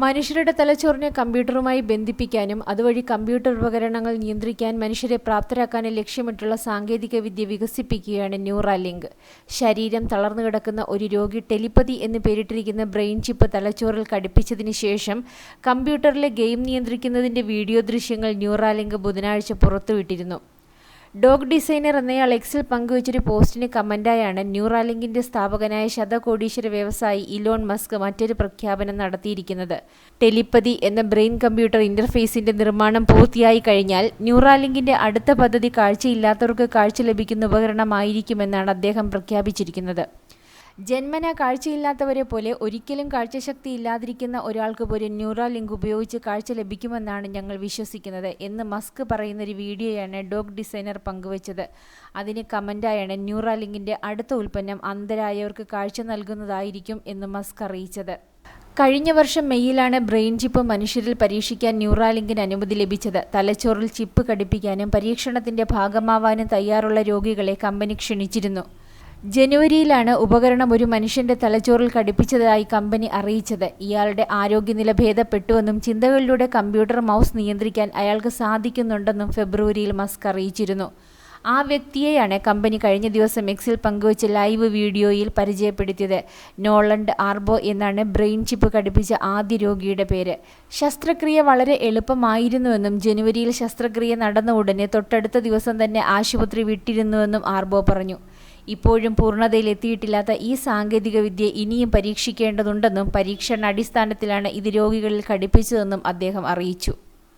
മനുഷ്യരുടെ തലച്ചോറിനെ കമ്പ്യൂട്ടറുമായി ബന്ധിപ്പിക്കാനും അതുവഴി കമ്പ്യൂട്ടർ ഉപകരണങ്ങൾ നിയന്ത്രിക്കാൻ മനുഷ്യരെ പ്രാപ്തരാക്കാനും ലക്ഷ്യമിട്ടുള്ള സാങ്കേതികവിദ്യ വികസിപ്പിക്കുകയാണ് ന്യൂറാലിങ്ക്. ശരീരം തളർന്നു കിടക്കുന്ന ഒരു രോഗി ടെലിപ്പതി എന്ന് പേരിട്ടിരിക്കുന്ന ബ്രെയിൻ ചിപ്പ് തലച്ചോറിൽ ഘടിപ്പിച്ചതിന് ശേഷം കമ്പ്യൂട്ടറിലെ ഗെയിം നിയന്ത്രിക്കുന്നതിന്റെ വീഡിയോ ദൃശ്യങ്ങൾ ന്യൂറാലിങ്ക് ബുധനാഴ്ച പുറത്തുവിട്ടിരുന്നു. ഡോഗ് ഡിസൈനർ എന്നയാൾ എക്സിൽ പങ്കുവച്ചൊരു പോസ്റ്റിന് കമന്റായാണ് ന്യൂറാലിങ്കിന്റെ സ്ഥാപകനായ ശതകോടീശ്വര വ്യവസായി ഇലോൺ മസ്ക് മറ്റൊരു പ്രഖ്യാപനം നടത്തിയിരിക്കുന്നത്. ടെലിപ്പതി എന്ന ബ്രെയിൻ കമ്പ്യൂട്ടർ ഇന്റർഫേസിന്റെ നിർമ്മാണം പൂർത്തിയായി കഴിഞ്ഞാൽ ന്യൂറാലിങ്കിന്റെ അടുത്ത പദ്ധതി കാഴ്ചയില്ലാത്തവർക്ക് കാഴ്ച ലഭിക്കുന്ന ഉപകരണമായിരിക്കുമെന്നാണ് അദ്ദേഹം പ്രഖ്യാപിച്ചിരിക്കുന്നത്. ജന്മന കാഴ്ചയില്ലാത്തവരെ പോലെ ഒരിക്കലും കാഴ്ചശക്തി ഇല്ലാതിരിക്കുന്ന ഒരാൾക്ക് പോലും ന്യൂറാ ലിങ്ക് ഉപയോഗിച്ച് കാഴ്ച ലഭിക്കുമെന്നാണ് ഞങ്ങൾ വിശ്വസിക്കുന്നത് എന്ന് മസ്ക് പറയുന്ന ഒരു വീഡിയോയാണ് ഡോഗ് ഡിസൈനർ പങ്കുവച്ചത്. അതിന് കമന്റായാണ് ന്യൂറാ ലിങ്കിന്റെ അടുത്ത ഉൽപ്പന്നം അന്ധരായവർക്ക് കാഴ്ച നൽകുന്നതായിരിക്കും എന്ന് മസ്ക് അറിയിച്ചത്. കഴിഞ്ഞ വർഷം മെയ്യിലാണ് ബ്രെയിൻ ചിപ്പ് മനുഷ്യരിൽ പരീക്ഷിക്കാൻ ന്യൂറാലിങ്കിന് അനുമതി ലഭിച്ചത്. തലച്ചോറിൽ ചിപ്പ് ഘടിപ്പിക്കാനും പരീക്ഷണത്തിന്റെ ഭാഗമാവാനും തയ്യാറുള്ള രോഗികളെ കമ്പനി ക്ഷണിച്ചിരുന്നു. ജനുവരിയിലാണ് ഉപകരണം ഒരു മനുഷ്യന്റെ തലച്ചോറിൽ ഘടിപ്പിച്ചതായി കമ്പനി അറിയിച്ചത്. ഇയാളുടെ ആരോഗ്യനില ഭേദപ്പെട്ടുവെന്നും ചിന്തകളിലൂടെ കമ്പ്യൂട്ടർ മൗസ് നിയന്ത്രിക്കാൻ അയാൾക്ക് സാധിക്കുന്നുണ്ടെന്നും ഫെബ്രുവരിയിൽ മസ്ക് അറിയിച്ചിരുന്നു. ആ വ്യക്തിയെയാണ് കമ്പനി കഴിഞ്ഞ ദിവസം എക്സിൽ പങ്കുവച്ച ലൈവ് വീഡിയോയിൽ പരിചയപ്പെടുത്തിയത്. നോളണ്ട് ആർബോ എന്നാണ് ബ്രെയിൻ ചിപ്പ് ഘടിപ്പിച്ച ആദ്യ രോഗിയുടെ പേര്. ശസ്ത്രക്രിയ വളരെ എളുപ്പമായിരുന്നുവെന്നും ജനുവരിയിൽ ശസ്ത്രക്രിയ നടന്ന ഉടനെ തൊട്ടടുത്ത ദിവസം തന്നെ ആശുപത്രി വിട്ടിരുന്നുവെന്നും ആർബോ പറഞ്ഞു. ഇപ്പോഴും പൂർണതയിലെത്തിയിട്ടില്ലാത്ത ഈ സാങ്കേതികവിദ്യ ഇനിയും പരീക്ഷിക്കേണ്ടതുണ്ടെന്നും പരീക്ഷണ അടിസ്ഥാനത്തിലാണ് ഇത് രോഗികളിൽ ഘടിപ്പിച്ചതെന്നും അദ്ദേഹം അറിയിച്ചു.